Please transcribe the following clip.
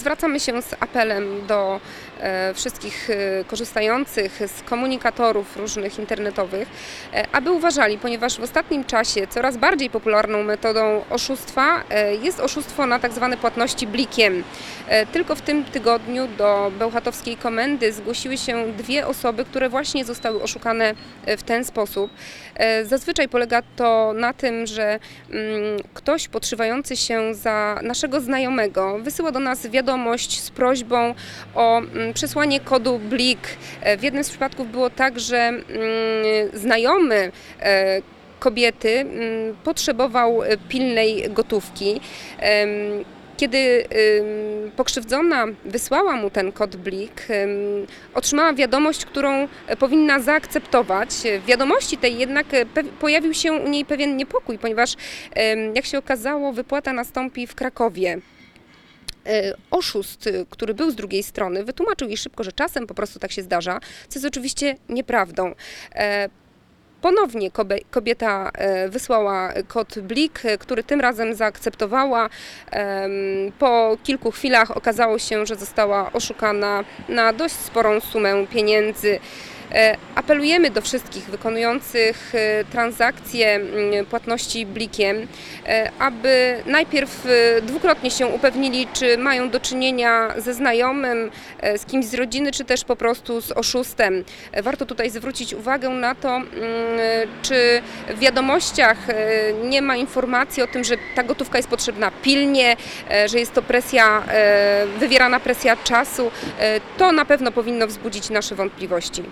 zwracamy się z apelem do e, wszystkich e, korzystających z komunikatorów różnych internetowych, e, aby uważali, ponieważ w ostatnim czasie coraz bardziej popularną metodą oszustwa jest oszustwo na tak zwane płatności blikiem. Tylko w tym tygodniu do Bełchatowskiej Komendy zgłosiły się dwie osoby, które właśnie zostały oszukane w ten sposób. Zazwyczaj polega to na tym, że mm, ktoś podszywający się za naszego znajomego wysyła do nas wiadomość z prośbą o mm, przesłanie kodu BLIK. E, W jednym z przypadków było tak, że mm, znajomy e, kobiety mm, potrzebował e, pilnej gotówki. Kiedy pokrzywdzona wysłała mu ten kod BLIK, ym, otrzymała wiadomość, którą powinna zaakceptować. W wiadomości tej jednak pojawił się u niej pewien niepokój, ponieważ jak się okazało, wypłata nastąpi w Krakowie. E, Oszust, y, który był z drugiej strony, wytłumaczył jej szybko, że czasem po prostu tak się zdarza, co jest oczywiście nieprawdą. E, Ponownie kobieta e, wysłała kod BLIK, który tym razem zaakceptowała. Po kilku chwilach okazało się, że została oszukana na dość sporą sumę pieniędzy. E, Apelujemy do wszystkich wykonujących e, transakcje mm, płatności blikiem, e, aby najpierw dwukrotnie się upewnili, czy mają do czynienia ze znajomym, z kimś z rodziny, czy też po prostu z oszustem. Warto tutaj zwrócić uwagę na to, mm, czy w wiadomościach nie ma informacji o tym, że ta gotówka jest potrzebna pilnie, że jest to presja, wywierana presja czasu. To na pewno powinno wzbudzić nasze wątpliwości.